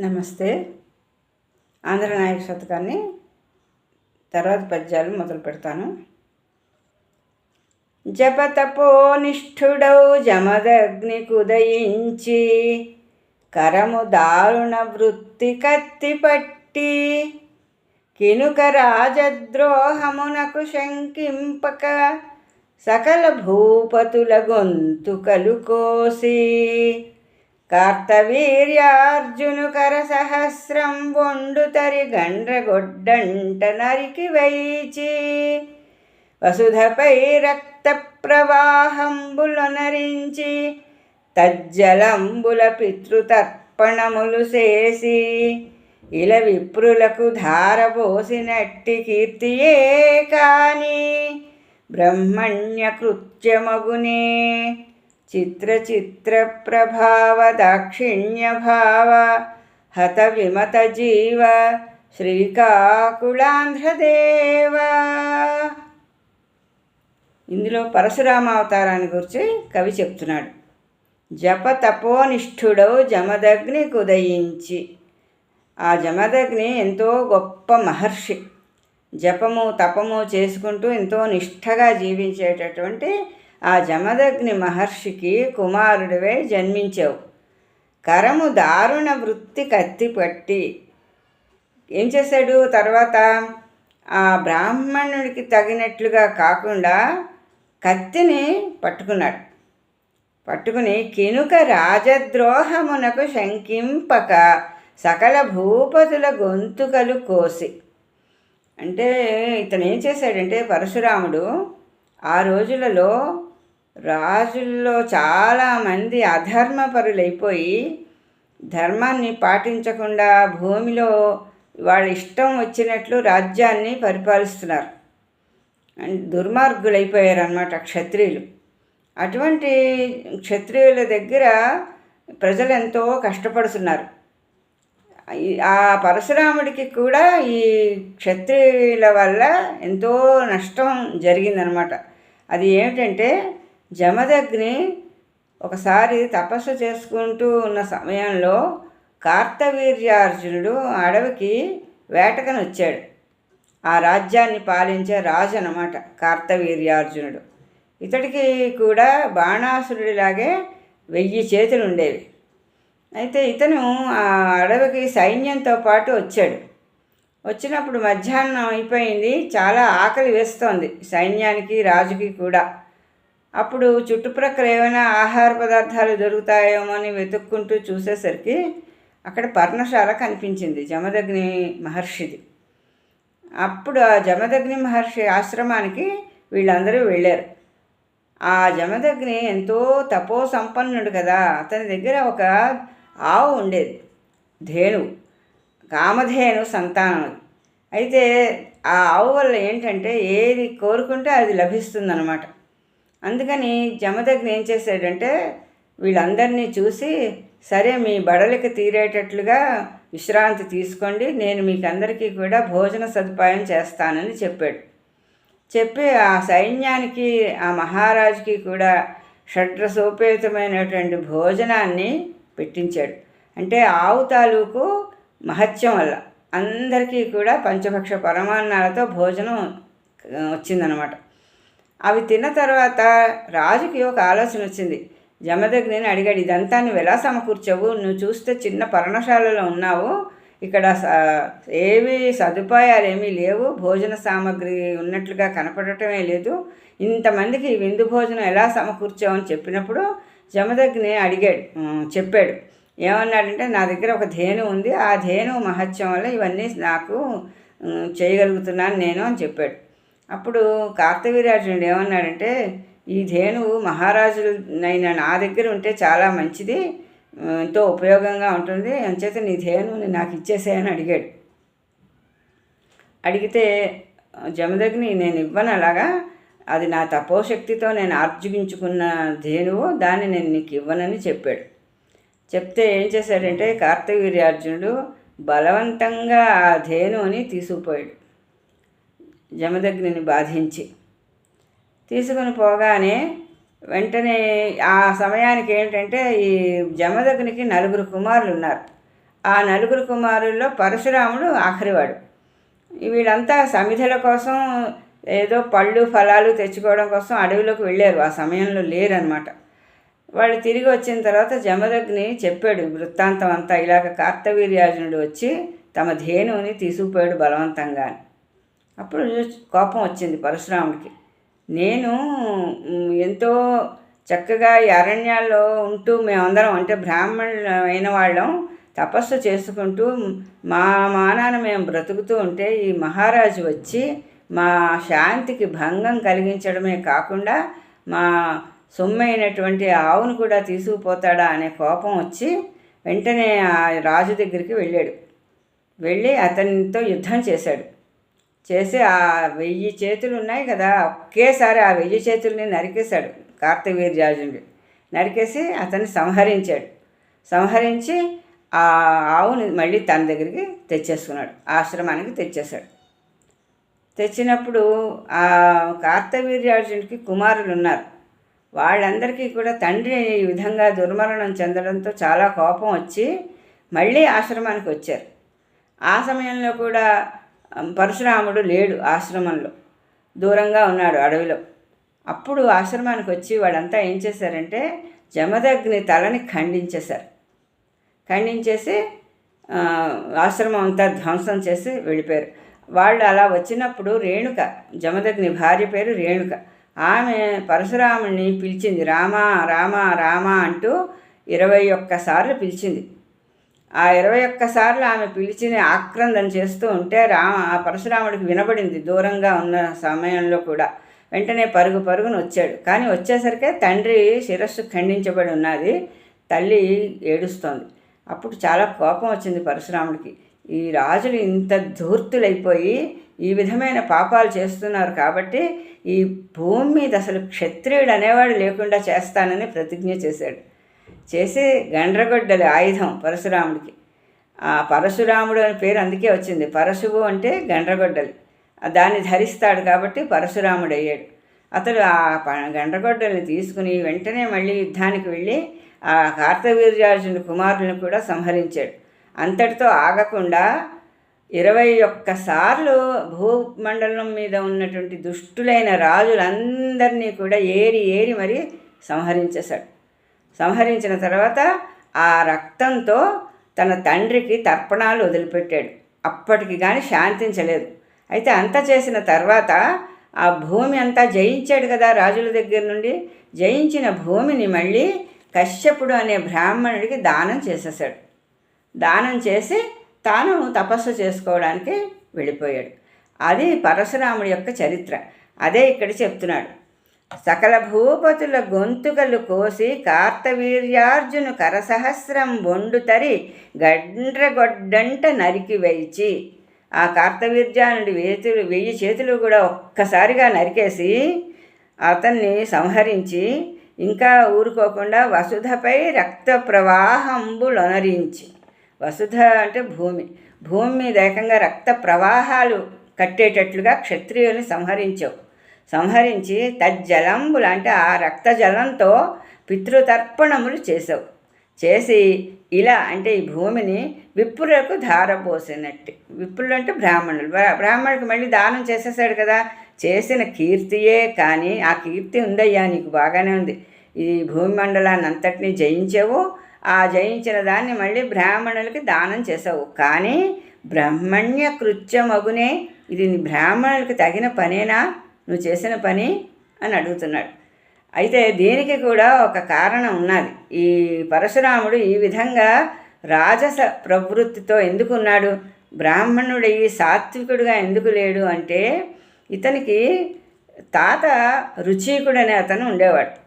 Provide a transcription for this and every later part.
నమస్తే. ఆంధ్ర నాయక శతకాన్ని తర్వాత పద్యాలు మొదలు పెడతాను. జపతపోనిష్ఠుడౌ జమదగ్ని కుదయించి కరము దారుణ వృత్తి కత్తి పట్టి కినుక రాజద్రోహమునకు శంకింపక సకల భూపతుల గొంతుకలు కోసి కార్తవీర్యార్జునుకర సహస్రం బొండు తరి గండ్రగొడ్డంట నరికి వైచి వసుధపై రక్త ప్రవాహంబులొనరించి తజ్జలంబుల పితృతర్పణములు చేసి ఇల విప్రులకు ధారపోసినట్టి కీర్తియే కాని బ్రహ్మణ్య కృత్యమగునే చిత్ర చిత్ర ప్రభావ హత విమత జీవ శ్రీకాకుళాంధ్రదేవ ఇందులో పరశురామ అవతారాన్ని గురించి కవి చెప్తున్నాడు. జప తపోనిష్ఠుడౌ జమదగ్ని కుదయించి. ఆ జమదగ్ని ఎంతో గొప్ప మహర్షి. జపము తపము చేసుకుంటూ ఎంతో నిష్ఠగా జీవించేటటువంటి ఆ జమదగ్ని మహర్షికి కుమారుడివే జన్మించావు. కరము దారుణ వృత్తి కత్తి పట్టి ఏం చేశాడు తర్వాత? ఆ బ్రాహ్మణుడికి తగినట్లుగా కాకుండా కత్తిని పట్టుకున్నాడు. పట్టుకుని కినుక రాజద్రోహమునకు శంకింపక సకల భూపతుల గొంతుకలు కోసి. అంటే ఇతను ఏం చేశాడంటే పరశురాముడు ఆ రోజులలో రాజుల్లో చాలామంది అధర్మపరులైపోయి ధర్మాన్ని పాటించకుండా భూమిలో వాళ్ళ ఇష్టం వచ్చినట్లు రాజ్యాన్ని పరిపాలిస్తున్నారు. దుర్మార్గులైపోయారు అనమాట క్షత్రియులు. అటువంటి క్షత్రియుల దగ్గర ప్రజలు ఎంతో కష్టపడుతున్నారు ఆ పరశురాముడికి కూడా ఈ క్షత్రియుల వల్ల ఎంతో నష్టం జరిగిందనమాట అది ఏమిటంటే జమదగ్ని ఒకసారి తపస్సు చేసుకుంటూ ఉన్న సమయంలో కార్తవీర్యార్జునుడు అడవికి వేటకని వచ్చాడు ఆ రాజ్యాన్ని పాలించే రాజు అనమాట కార్తవీర్యార్జునుడు. ఇతడికి కూడా బాణాసురుడిలాగే వెయ్యి చేతులు ఉండేవి అయితే ఇతను ఆ అడవికి సైన్యంతో పాటు వచ్చాడు. వచ్చినప్పుడు మధ్యాహ్నం అయిపోయింది. చాలా ఆకలి వేస్తోంది సైన్యానికి రాజుకి కూడా. అప్పుడు చుట్టుప్రక్కల ఏమైనా ఆహార పదార్థాలు దొరుకుతాయేమో అని వెతుక్కుంటూ చూసేసరికి అక్కడ పర్ణశాల కనిపించింది జమదగ్ని మహర్షిది. అప్పుడు ఆ జమదగ్ని మహర్షి ఆశ్రమానికి వీళ్ళందరూ వెళ్ళారు. ఆ జమదగ్ని ఎంతో తపో సంపన్నుడు కదా. అతని దగ్గర ఒక ఆవు ఉండేది. ధేనువు. కామధేను సంతానం అయితే ఆ ఆవు వల్ల ఏంటంటే ఏది కోరుకుంటే అది లభిస్తుందన్నమాట. అందుకని జమదగ్ని ఏం చేశాడంటే వీళ్ళందరినీ చూసి సరే మీ బడలికి తీరేటట్లుగా విశ్రాంతి తీసుకోండి నేను మీకు అందరికీ కూడా భోజన సదుపాయం చేస్తానని చెప్పాడు. చెప్పి ఆ సైన్యానికి ఆ మహారాజుకి కూడా షడ్రసోపేతమైనటువంటి భోజనాన్ని పెట్టించాడు. అంటే ఆవు తాలూకు మహత్యం వల్ల. అందరికీ కూడా పంచభక్ష పరమాన్నాలతో భోజనం వచ్చిందనమాట అవి తిన్న తర్వాత రాజుకి ఒక ఆలోచన వచ్చింది. జమదగ్నిని అడిగాడు ఇదంతా నువ్వు ఎలా సమకూర్చావు? నువ్వు చూస్తే చిన్న పర్ణశాలలో ఉన్నావు. ఇక్కడ ఏవి సదుపాయాలు ఏమీ లేవు. భోజన సామాగ్రి ఉన్నట్లుగా కనపడటమే లేదు. ఇంతమందికి విందు భోజనం ఎలా సమకూర్చావు? అని చెప్పినప్పుడు జమదగ్ని అడిగాడు చెప్పాడు ఏమన్నాడంటే నా దగ్గర ఒక ధేను ఉంది. ఆ ధేను మహత్యం వల్ల ఇవన్నీ నాకు చేయగలుగుతున్నాను నేను అని చెప్పాడు. అప్పుడు కార్తవీరాజుడు ఏమన్నాడంటే ఈ ధేనువు మహారాజులైన నా దగ్గర ఉంటే చాలా మంచిది. ఎంతో ఉపయోగంగా ఉంటుంది. అంచేత నీ ధేనువుని నాకు ఇచ్చేసేయని అడిగాడు. అడిగితే జమదగ్ని నేను ఇవ్వను అలాగా. అది నా తపోశక్తితో నేను ఆర్జుగించుకున్న ధేనువు దాన్ని నేను నీకు ఇవ్వనని చెప్పాడు. చెప్తే ఏం చేశాడంటే కార్తవీర్యార్జునుడు బలవంతంగా ఆ ధేనుని తీసుకుపోయాడు. జమదగ్నిని బాధించి తీసుకుని పోగానే వెంటనే ఆ సమయానికి ఏంటంటే ఈ జమదగ్నికి నలుగురు కుమారులు ఉన్నారు ఆ నలుగురు కుమారుల్లో పరశురాముడు ఆఖరివాడు. వీళ్ళంతా సమిధల కోసం ఏదో పళ్ళు ఫలాలు తెచ్చుకోవడం కోసం అడవిలోకి వెళ్ళారు. ఆ సమయంలో లేరనమాట వాళ్ళు తిరిగి వచ్చిన తర్వాత జమదగ్ని చెప్పాడు వృత్తాంతం అంతా ఇలాగ కార్తవీర్యార్జునుడు వచ్చి తమ ధేనువుని తీసుకుపోయాడు బలవంతంగా. అని అప్పుడు కోపం వచ్చింది పరశురాముడికి. నేను ఎంతో చక్కగా ఈ అరణ్యాల్లో ఉంటూ మేమందరం అంటే బ్రాహ్మణులు అయిన వాళ్ళం తపస్సు చేసుకుంటూ మా మానాన మేము బ్రతుకుతూ ఉంటే ఈ మహారాజు వచ్చి మా శాంతికి భంగం కలిగించడమే కాకుండా మా సొమ్మైనటువంటి ఆవును కూడా తీసుకుపోతాడా అనే కోపం వచ్చి వెంటనే ఆ రాజు దగ్గరికి వెళ్ళాడు. వెళ్ళి అతనితో యుద్ధం చేశాడు. చేసి ఆ వెయ్యి చేతులు ఉన్నాయి కదా ఒకేసారి ఆ వెయ్యి చేతుల్ని నరికేశాడు కార్తవీర్యార్జునుడు నరికేసి అతన్ని సంహరించాడు. సంహరించి ఆ ఆవుని మళ్ళీ తన దగ్గరికి తెచ్చేసుకున్నాడు. ఆశ్రమానికి తెచ్చేశాడు. తెచ్చినప్పుడు ఆ కార్తవీర్యార్జునికి కుమారులు ఉన్నారు. వాళ్ళందరికీ కూడా తండ్రి ఈ విధంగా దుర్మరణం చెందడంతో చాలా కోపం వచ్చి మళ్ళీ ఆశ్రమానికి వచ్చారు. ఆ సమయంలో కూడా పరశురాముడు లేడు ఆశ్రమంలో. దూరంగా ఉన్నాడు అడవిలో. అప్పుడు ఆశ్రమానికి వచ్చి వాళ్ళంతా ఏం చేశారంటే జమదగ్ని తలని ఖండించేశారు. ఖండించేసి ఆశ్రమం అంతా ధ్వంసం చేసి వెళ్ళిపోయారు. వాళ్ళు అలా వచ్చినప్పుడు రేణుక జమదగ్ని భార్య పేరు రేణుక. ఆమె పరశురాముని పిలిచింది రామా రామా రామా అంటూ ఇరవై ఒక్కసార్లు పిలిచింది. ఆ ఇరవై ఒక్కసార్లు ఆమె పిలిచిన ఆక్రందన చేస్తూ ఉంటే రామ ఆ పరశురాముడికి వినబడింది దూరంగా ఉన్న సమయంలో కూడా. వెంటనే పరుగు పరుగును వచ్చాడు. కానీ వచ్చేసరికే తండ్రి శిరస్సు ఖండించబడి ఉన్నది. తల్లి ఏడుస్తోంది. అప్పుడు చాలా కోపం వచ్చింది పరశురాముడికి. ఈ రాజులు ఇంత ధూర్తులైపోయి ఈ విధమైన పాపాలు చేస్తున్నారు కాబట్టి ఈ భూమి మీద అసలు క్షత్రియుడు అనేవాడు లేకుండా చేస్తానని ప్రతిజ్ఞ చేశాడు. చేసి గండ్రగొడ్డలి ఆయుధం పరశురాముడికి. ఆ పరశురాముడు అనే పేరు అందుకే వచ్చింది. పరశువు అంటే గండ్రగొడ్డలి. దాన్ని ధరిస్తాడు కాబట్టి పరశురాముడు అయ్యాడు అతడు ఆ ప- గండ్రగొడ్డల్ని తీసుకుని వెంటనే మళ్ళీ యుద్ధానికి వెళ్ళి ఆ కార్తవీర్యార్జున కుమారులను కూడా సంహరించాడు. అంతటితో ఆగకుండా ఇరవై ఒక్కసార్లు భూమండలం మీద ఉన్నటువంటి దుష్టులైన రాజులందరినీ కూడా ఏరి ఏరి మరి సంహరించేశాడు. సంహరించిన తర్వాత ఆ రక్తంతో తన తండ్రికి తర్పణాలు వదిలిపెట్టాడు. అప్పటికి కానీ శాంతించలేదు. అయితే అంత చేసిన తర్వాత ఆ భూమి అంతా జయించాడు కదా రాజుల దగ్గర నుండి. జయించిన భూమిని మళ్ళీ కశ్యపుడు అనే బ్రాహ్మణుడికి దానం చేసేసాడు దానం చేసి తాను తపస్సు చేసుకోవడానికి వెళ్ళిపోయాడు. అది పరశురాముడి యొక్క చరిత్ర. అదే ఇక్కడ చెప్తున్నాడు. సకల భూపతుల గొంతుకలు కోసి కార్తవీర్యార్జును కరసహస్రం బొండు తరి గండ్రగొడ్డంట నరికి వేయిచి ఆ కార్తవీర్యానుడి వేతులు వెయ్యి చేతులు కూడా ఒక్కసారిగా నరికేసి అతన్ని సంహరించి ఇంకా ఊరుకోకుండా వసుధపై రక్త ప్రవాహంబులొనరించి వసుధ అంటే భూమి. భూమి మీద ఏకంగా రక్త ప్రవాహాలు కట్టేటట్లుగా క్షత్రియుల్ని సంహరించావు సంహరించి తజ్జలంబులు అంటే ఆ రక్త జలంతో పితృతర్పణములు చేసావు. చేసి ఇలా అంటే ఈ భూమిని విప్రులకు ధారపోసినట్టు విప్రులు అంటే బ్రాహ్మణులు. బ్రా- బ్రాహ్మణుడికి మళ్ళీ దానం చేసేసాడు కదా. చేసిన కీర్తియే కానీ ఆ కీర్తి ఉందయ్యా నీకు బాగానే ఉంది. ఈ భూమి మండలాన్ని అంతటినీ జయించావు. ఆ జయించిన దాన్ని మళ్ళీ బ్రాహ్మణులకి దానం చేసావు కానీ బ్రహ్మణ్య కృత్యమగునే ఇది నీ బ్రాహ్మణులకి తగిన పనేనా? నువ్వు చేసిన పని? అని అడుగుతున్నాడు. అయితే దీనికి కూడా ఒక కారణం ఉన్నది. ఈ పరశురాముడు ఈ విధంగా రాజస ప్రవృత్తితో ఎందుకున్నాడు? బ్రాహ్మణుడు ఈ సాత్వికుడుగా ఎందుకు లేడు? అంటే ఇతనికి తాత రుచీకుడు అనే అతను ఉండేవాడు.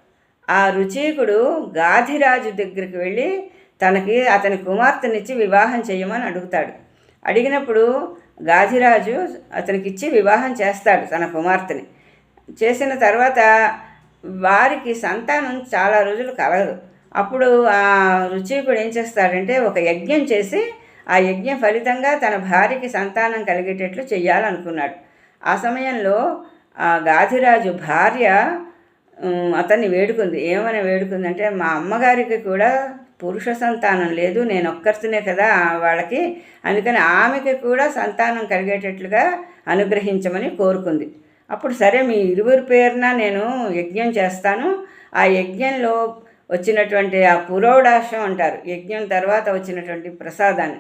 ఆ రుచీకుడు గాధిరాజు దగ్గరికి వెళ్ళి తనకి అతని కుమార్తెనిచ్చి వివాహం చేయమని అడుగుతాడు. అడిగినప్పుడు గాధిరాజు అతనికి ఇచ్చి వివాహం చేస్తాడు తన కుమార్తెని. చేసిన తర్వాత వారికి సంతానం చాలా రోజులు కలగదు. అప్పుడు ఆ రుచికుడు ఏం చేస్తాడంటే ఒక యజ్ఞం చేసి ఆ యజ్ఞం ఫలితంగా తన భార్యకి సంతానం కలిగేటట్లు చేయాలనుకున్నాడు ఆ సమయంలో ఆ గాధిరాజు భార్య అతన్ని వేడుకుంది. ఏమని వేడుకుందంటే మా అమ్మగారికి కూడా పురుష సంతానం లేదు నేను ఒక్కరితోనే కదా వాళ్ళకి. అందుకని ఆమెకి కూడా సంతానం కలిగేటట్లుగా అనుగ్రహించమని కోరుకుంది. అప్పుడు సరే మీ ఇరువురి పేరున నేను యజ్ఞం చేస్తాను. ఆ యజ్ఞంలో వచ్చినటువంటి ఆ పురోడాశం అంటారు యజ్ఞం తర్వాత వచ్చినటువంటి ప్రసాదాన్ని.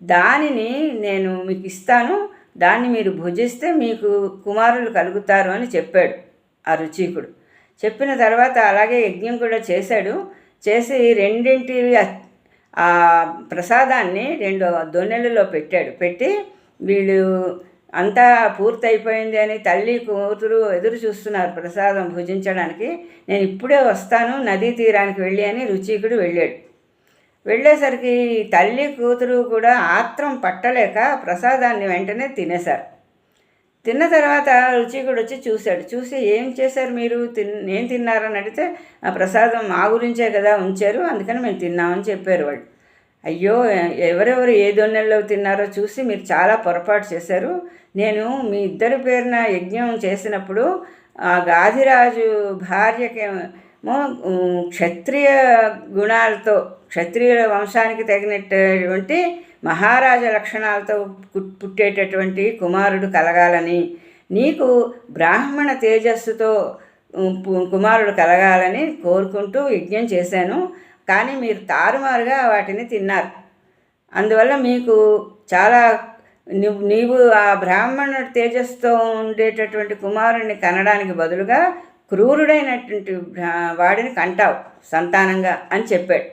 దానిని నేను మీకు ఇస్తాను. దాన్ని మీరు భుజిస్తే మీకు కుమారులు కలుగుతారు అని చెప్పాడు ఆ రుచీకుడు. చెప్పిన తర్వాత అలాగే యజ్ఞం కూడా చేశాడు. చేసి రెండింటి ఆ ప్రసాదాన్ని రెండు దొన్నెలలో పెట్టాడు. పెట్టి వీళ్ళు అంతా పూర్తయిపోయింది అని తల్లి కూతురు ఎదురు చూస్తున్నారు ప్రసాదం భుజించడానికి. నేను ఇప్పుడే వస్తాను నదీ తీరానికి వెళ్ళి అని రుచికుడు వెళ్ళాడు. వెళ్ళేసరికి తల్లి కూతురు కూడా ఆత్రం పట్టలేక ప్రసాదాన్ని వెంటనే తినేశారు. తిన్న తర్వాత రుచికుడు వచ్చి చూశాడు. చూసి ఏం చేశారు మీరు? తిన్ ఏం తిన్నారని అడిగితే ఆ ప్రసాదం మా గురించే కదా ఉంచారు అందుకని మేము తిన్నామని చెప్పారు వాళ్ళు. అయ్యో ఎవరెవరు ఏ దొన్నెల్లో తిన్నారో చూసి మీరు చాలా పొరపాటు చేశారు. నేను మీ ఇద్దరి పేరున యజ్ఞం చేసినప్పుడు ఆ గాదిరాజు భార్యకి క్షత్రియ గుణాలతో క్షత్రియుల వంశానికి తగినటువంటి మహారాజ లక్షణాలతో పుట్టేటటువంటి కుమారుడు కలగాలని నీకు బ్రాహ్మణ తేజస్సుతో కుమారుడు కలగాలని కోరుకుంటూ యజ్ఞం చేశాను. కానీ మీరు తారుమారుగా వాటిని తిన్నారు. అందువల్ల మీకు చాలా నీవు ఆ బ్రాహ్మణ తేజస్తో ఉండేటటువంటి కుమారుడిని కనడానికి బదులుగా క్రూరుడైనటువంటి వాడిని కంటావు సంతానంగా అని చెప్పాడు.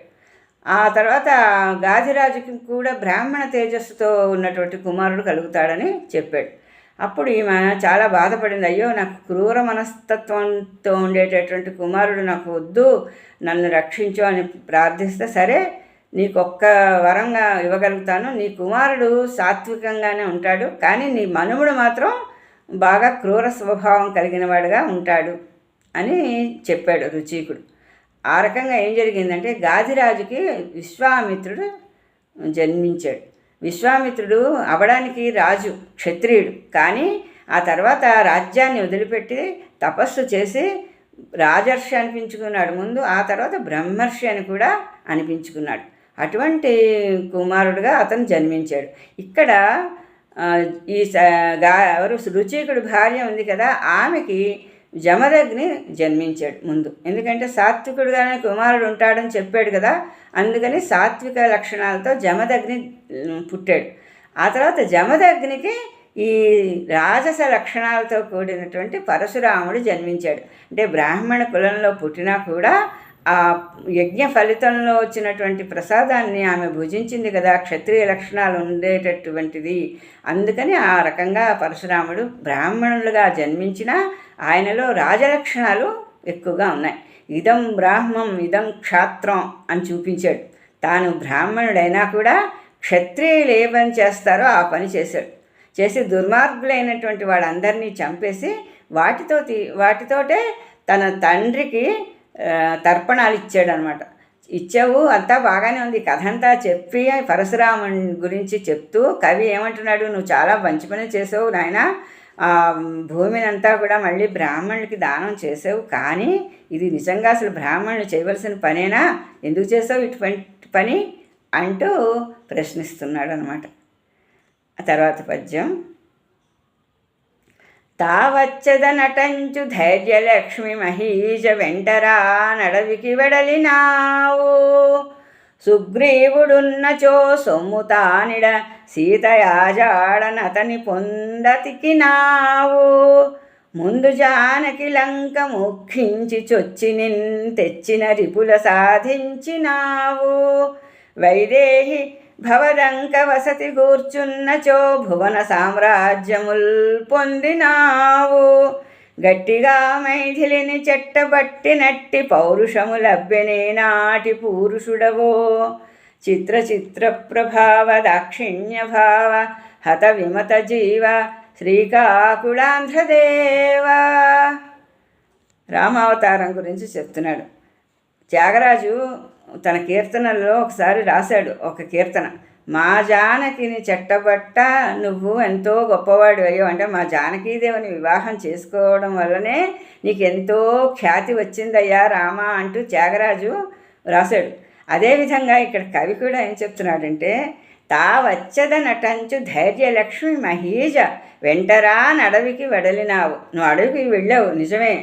ఆ తర్వాత గాదిరాజుకి కూడా బ్రాహ్మణ తేజస్సుతో ఉన్నటువంటి కుమారుడు కలుగుతాడని చెప్పాడు. అప్పుడు ఈమె చాలా బాధపడింది. అయ్యో నాకు క్రూర మనస్తత్వంతో ఉండేటటువంటి కుమారుడు నాకు వద్దు నన్ను రక్షించు అని ప్రార్థిస్తే సరే నీకు ఒక్క వరంగా ఇవ్వగలుగుతాను. నీ కుమారుడు సాత్వికంగానే ఉంటాడు కానీ నీ మనుముడు మాత్రం బాగా క్రూర స్వభావం కలిగిన వాడుగా ఉంటాడు. అని చెప్పాడు రుచీకుడు. ఆ రకంగా ఏం జరిగిందంటే గాదిరాజుకి విశ్వామిత్రుడు జన్మించాడు. విశ్వామిత్రుడు అవడానికి రాజు క్షత్రియుడు. కానీ ఆ తర్వాత రాజ్యాన్ని వదిలిపెట్టి తపస్సు చేసి రాజర్షి అనిపించుకున్నాడు. ముందు ఆ తర్వాత బ్రహ్మర్షి అని కూడా అనిపించుకున్నాడు. అటువంటి కుమారుడుగా అతను జన్మించాడు. ఇక్కడ ఈ గా ఎవరు రుచికుడు భార్య ఉంది కదా ఆమెకి జమదగ్ని జన్మించాడు ముందు. ఎందుకంటే సాత్వికుడుగానే కుమారుడు ఉంటాడని చెప్పాడు కదా అందుకని సాత్విక లక్షణాలతో జమదగ్ని పుట్టాడు. ఆ తర్వాత జమదగ్నికి ఈ రాజస లక్షణాలతో కూడినటువంటి పరశురాముడు జన్మించాడు. అంటే బ్రాహ్మణ కులంలో పుట్టినా కూడా ఆ యజ్ఞ ఫలితంలో వచ్చినటువంటి ప్రసాదాన్ని ఆమె భుజించింది కదా క్షత్రియ లక్షణాలు ఉండేటటువంటిది. అందుకని ఆ రకంగా పరశురాముడు బ్రాహ్మణులుగా జన్మించిన ఆయనలో రాజలక్షణాలు ఎక్కువగా ఉన్నాయి. ఇదం బ్రాహ్మం ఇదం క్షాత్రం అని చూపించాడు. తాను బ్రాహ్మణుడైనా కూడా క్షత్రియులు ఏ పని చేస్తారో ఆ పని చేశాడు. చేసి దుర్మార్గులైనటువంటి వాళ్ళందరినీ చంపేసి వాటితో వాటితోటే తన తండ్రికి తర్పణాలు ఇచ్చాడనమాట. ఇచ్చావు అంతా బాగానే ఉంది. కథ అంతా చెప్పి పరశురాముని గురించి చెప్తూ కవి ఏమంటున్నాడు నువ్వు చాలా మంచి పని చేసావు నాయన. భూమిని అంతా కూడా మళ్ళీ బ్రాహ్మణులకి దానం చేసావు. కానీ ఇది నిజంగా అసలు బ్రాహ్మణులు చేయవలసిన పనేనా? ఎందుకు చేసావు ఇటువంటి పని? అంటూ ప్రశ్నిస్తున్నాడు అనమాట ఆ తర్వాత పద్యం. తావచ్చదనటంచు ధైర్యలక్ష్మి మహీజ వెంటరా నడవికి వెడలినావు. సుగ్రీవుడున్నచో సొమ్ము తానిడ సీతయాజాడనతని పొందతికినావు. ముందు జానకి లంక ముఖించి చొచ్చి నిన్ తెచ్చిన రిపుల సాధించినావు. వైదేహి భవదంక వసతి కూర్చున్నచో భువన సామ్రాజ్యముల్ పొందినావు. గట్టిగా మైథిలిని చెట్టబట్టినట్టి పౌరుషము లభ్యనే నాటి పురుషుడవో. చిత్ర చిత్ర ప్రభావ దాక్షిణ్య భావ హత విమత జీవ శ్రీకాకుళాంధ్రదేవ. రామావతారం గురించి చెప్తున్నాడు. త్యాగరాజు తన కీర్తనల్లో ఒకసారి రాశాడు ఒక కీర్తన మా జానకిని చెట్టబట్ట నువ్వు ఎంతో గొప్పవాడు అయ్యో అంటే మా జానకీదేవిని వివాహం చేసుకోవడం వల్లనే నీకు ఎంతో ఖ్యాతి వచ్చిందయ్యా రామా అంటూ త్యాగరాజు రాశాడు. అదేవిధంగా ఇక్కడ కవి కూడా ఏం చెప్తున్నాడంటే తా వచ్చద నటంచు ధైర్యలక్ష్మి మహీజ వెంటరా నడవికి వెడలినావు. నువ్వు అడవికి వెళ్ళావు నిజమే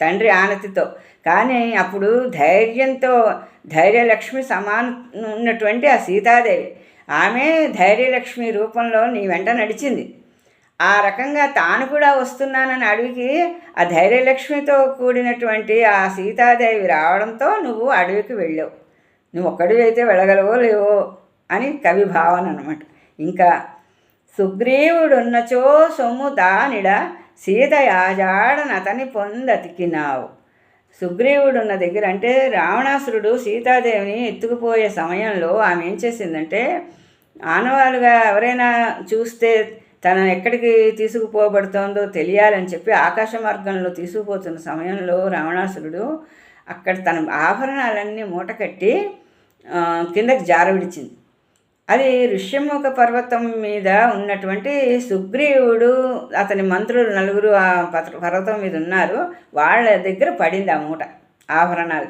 తండ్రి ఆనతితో. కానీ అప్పుడు ధైర్యంతో ధైర్యలక్ష్మి సమాన ఉన్నటువంటి ఆ సీతాదేవి. ఆమె ధైర్యలక్ష్మి రూపంలో నీ వెంట నడిచింది. ఆ రకంగా తాను కూడా వస్తున్నానని అడవికి ఆ ధైర్యలక్ష్మితో కూడినటువంటి ఆ సీతాదేవి రావడంతో నువ్వు అడవికి వెళ్ళావు. నువ్వు ఒక్కడివి అయితే వెళ్ళగలవో లేవో అని కవి భావన అనమాట ఇంకా సుగ్రీవుడున్నచో సొమ్ము దానిడ సీత యాజాడనతని పొందతికినావు. సుగ్రీవుడు ఉన్న దగ్గర అంటే రావణాసురుడు సీతాదేవిని ఎత్తుకుపోయే సమయంలో ఆమె ఏం చేసిందంటే ఆనవాలుగా ఎవరైనా చూస్తే తను ఎక్కడికి తీసుకుపోబడుతోందో తెలియాలని చెప్పి ఆకాశ మార్గంలో తీసుకుపోతున్న సమయంలో రావణాసురుడు అక్కడ తన ఆభరణాలన్నీ మూట కట్టి కిందకి జారవిడిచింది. అది ఋష్యముఖ పర్వతం మీద ఉన్నటువంటి సుగ్రీవుడు అతని మంత్రులు నలుగురు ఆ పర్వతం మీద ఉన్నారు. వాళ్ళ దగ్గర పడింది ఆ మూట ఆభరణాలు.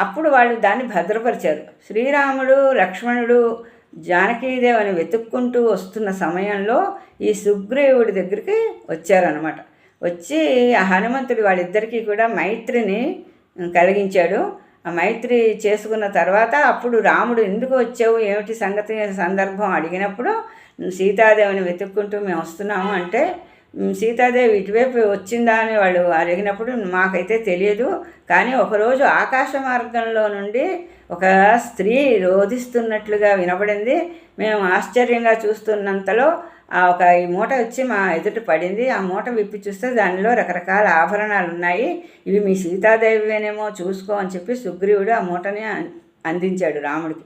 అప్పుడు వాళ్ళు దాన్ని భద్రపరిచారు. శ్రీరాముడు లక్ష్మణుడు జానకీదేవని వెతుక్కుంటూ వస్తున్న సమయంలో ఈ సుగ్రీవుడి దగ్గరికి వచ్చారనమాట వచ్చి ఆ హనుమంతుడు వాళ్ళిద్దరికీ కూడా మైత్రిని కలిగించాడు. మైత్రి చేసుకున్న తర్వాత అప్పుడు రాముడు ఎందుకు వచ్చావు? ఏమిటి సంగతి? సందర్భం అడిగినప్పుడు సీతాదేవిని వెతుక్కుంటూ మేము వస్తున్నాము అంటే సీతాదేవి ఇటువైపు వచ్చిందా? అని వాళ్ళు అడిగినప్పుడు మాకైతే తెలియదు. కానీ ఒకరోజు ఆకాశ మార్గంలో నుండి ఒక స్త్రీ రోధిస్తున్నట్లుగా వినబడింది. మేము ఆశ్చర్యంగా చూస్తున్నంతలో ఒక ఈ మూట వచ్చి మా ఎదుట పడింది. ఆ మూట విప్పి చూస్తే దానిలో రకరకాల ఆభరణాలు ఉన్నాయి. ఇవి మీ సీతాదేవినేమో చూసుకో అని చెప్పి సుగ్రీవుడు ఆ మూటని అందించాడు రాముడికి.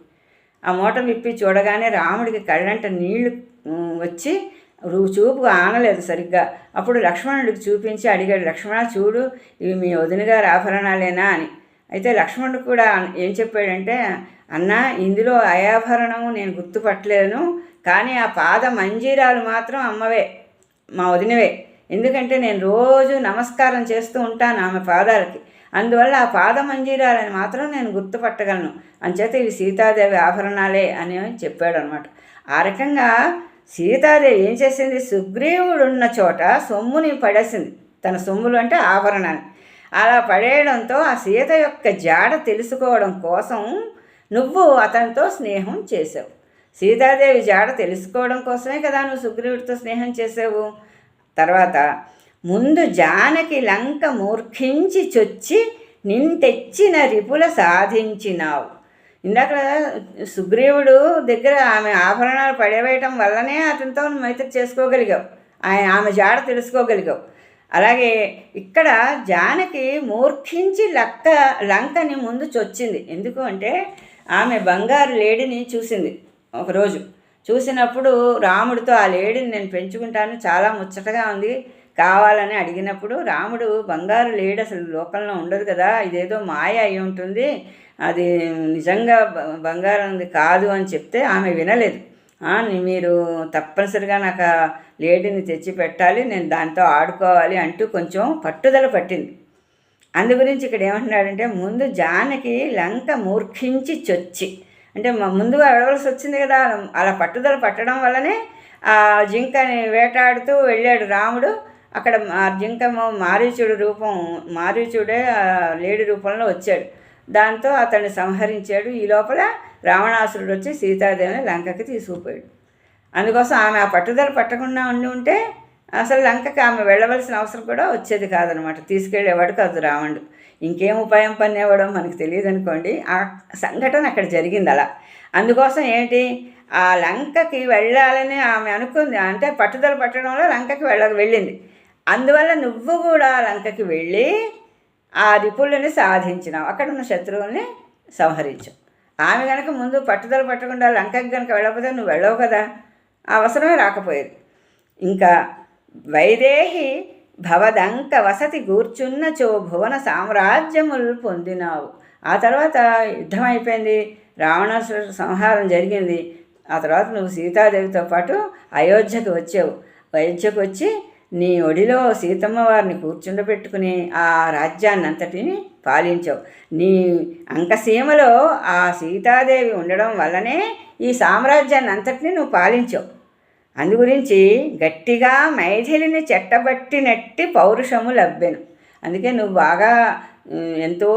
ఆ మూట విప్పి చూడగానే రాముడికి కళ్ళంట నీళ్ళు వచ్చి చూపు ఆనలేదు సరిగ్గా. అప్పుడు లక్ష్మణుడికి చూపించి అడిగాడు లక్ష్మణ చూడు ఇవి మీ వదిన గారి ఆభరణాలేనా? అని. అయితే లక్ష్మణుడు కూడా ఏం చెప్పాడంటే అన్న ఇందులో అయాభరణము నేను గుర్తుపట్టలేను. కానీ ఆ పాద మంజీరాలు మాత్రం అమ్మవే మా వదినవే. ఎందుకంటే నేను రోజు నమస్కారం చేస్తూ ఉంటాను ఆమె పాదాలకి. అందువల్ల ఆ పాద మంజీరాలని మాత్రం నేను గుర్తుపట్టగలను. అంచేత ఇవి సీతాదేవి ఆభరణాలే అని చెప్పాడు అనమాట ఆ రకంగా సీతాదేవి ఏం చేసింది? సుగ్రీవుడు ఉన్న చోట సొమ్ముని పడేసింది. తన సొమ్ములు అంటే ఆభరణాన్ని అలా పడేయడంతో ఆ సీత యొక్క జాడ తెలుసుకోవడం కోసం నువ్వు అతనితో స్నేహం చేసావు సీతాదేవి జాడ తెలుసుకోవడం కోసమే కదా నువ్వు సుగ్రీవుడితో స్నేహం చేసావు. తర్వాత ముందు జానకి లంక మూర్ఖించి చొచ్చి నింతెచ్చిన రిపుల సాధించినావు. ఇందాక సుగ్రీవుడు దగ్గర ఆమె ఆభరణాలు పడవేయటం వల్లనే అతనితో మైత్రి చేసుకోగలిగావు. ఆయన ఆమె జాడ తెలుసుకోగలిగావు. అలాగే ఇక్కడ జానకి మూర్ఖించి లక్క లంకని ముందు చొచ్చింది. ఎందుకు అంటే ఆమె బంగారు లేడిని చూసింది. ఒకరోజు చూసినప్పుడు రాముడితో ఆ లేడిని నేను పెంచుకుంటాను చాలా ముచ్చటగా ఉంది కావాలని అడిగినప్పుడు రాముడు బంగారు లేడు అసలు లోకంలో ఉండదు కదా ఇదేదో మాయ అయి ఉంటుంది అది నిజంగా బంగారం కాదు అని చెప్తే ఆమె వినలేదు. మీరు తప్పనిసరిగా నాకు లేడీని తెచ్చి పెట్టాలి నేను దాంతో ఆడుకోవాలి అంటూ కొంచెం పట్టుదల పట్టింది. అందు గురించి ఇక్కడ ఏమంటున్నాడంటే ముందు జానకి లంక మూర్ఖించి చొచ్చి అంటే ముందుగా వెళ్ళవలసి వచ్చింది కదా అలా పట్టుదల పట్టడం వల్లనే ఆ జింకని వేటాడుతూ వెళ్ళాడు రాముడు. అక్కడ ఆ జింక మారీచుడు రూపం మారీచుడే లేడి రూపంలో వచ్చాడు. దాంతో అతన్ని సంహరించాడు. ఈ లోపల రావణాసురుడు వచ్చి సీతాదేవిని లంకకి తీసుకుపోయాడు. అందుకోసం ఆమె ఆ పట్టుదల పట్టకుండా ఉండి ఉంటే అసలు లంకకి ఆమె వెళ్ళవలసిన అవసరం కూడా వచ్చేది కాదనమాట. తీసుకెళ్ళేవాడు కాదు రావణుడు. ఇంకేం ఉపాయం పన్నేవాడో మనకు తెలియదు అనుకోండి ఆ సంఘటన అక్కడ జరిగింది అలా. అందుకోసం ఏంటి? ఆ లంకకి వెళ్ళాలని ఆమె అనుకుంది. అంటే పట్టుదల పట్టడంలో లంకకి వెళ్ళ వెళ్ళింది. అందువల్ల నువ్వు కూడా లంకకి వెళ్ళి ఆ రిపుల్ని సాధించినావు. అక్కడ ఉన్న శత్రువుల్ని సంహరించావు ఆమె కనుక ముందు పట్టుదల పట్టకుండా లంకకి కనుక వెళ్ళకపోతే నువ్వు వెళ్ళవు కదా? అవసరమే రాకపోయేది. ఇంకా వైదేహి భవదంక వసతి చో భువన సామ్రాజ్యములు పొందినావు. ఆ తర్వాత యుద్ధం అయిపోయింది. రావణాసుర సంహారం జరిగింది. ఆ తర్వాత నువ్వు సీతాదేవితో పాటు అయోధ్యకు వచ్చావు. అయోధ్యకు వచ్చి నీ ఒడిలో సీతమ్మ వారిని కూర్చుండబెట్టుకుని ఆ రాజ్యాన్ని అంతటిని పాలించావు. నీ అంకసీమలో ఆ సీతాదేవి ఉండడం వల్లనే ఈ సామ్రాజ్యాన్ని అంతటిని నువ్వు పాలించావు. అందుగురించి గట్టిగా మైథిలిని చెట్టబట్టినట్టి పౌరుషము లభ్యను అందుకే నువ్వు బాగా ఎంతో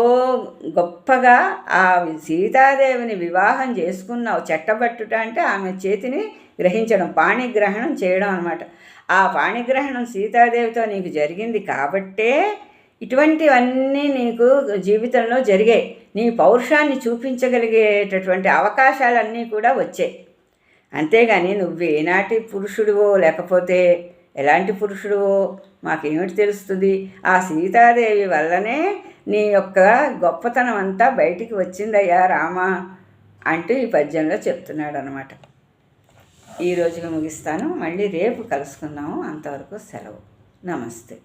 గొప్పగా ఆ సీతాదేవిని వివాహం చేసుకున్నావు. చెట్టబట్టుట అంటే ఆమె చేతిని గ్రహించడం పాణిగ్రహణం చేయడం అనమాట ఆ పాణిగ్రహణం సీతాదేవితో నీకు జరిగింది కాబట్టే ఇటువంటివన్నీ నీకు జీవితంలో జరిగాయి. నీ పౌరుషాన్ని చూపించగలిగేటటువంటి అవకాశాలన్నీ కూడా వచ్చాయి. అంతేగాని నువ్వు ఏనాటి పురుషుడివో లేకపోతే ఎలాంటి పురుషుడివో మాకేమిటి తెలుస్తుంది? ఆ సీతాదేవి వల్లనే నీ యొక్క గొప్పతనం అంతా బయటికి వచ్చిందయ్యా రామా అంటూ ఈ పద్యంలో చెప్తున్నాడు అనమాట ఈ రోజుకి ముగిస్తాను. మళ్ళీ రేపు కలుసుకుందాము. అంతవరకు సెలవు. నమస్తే.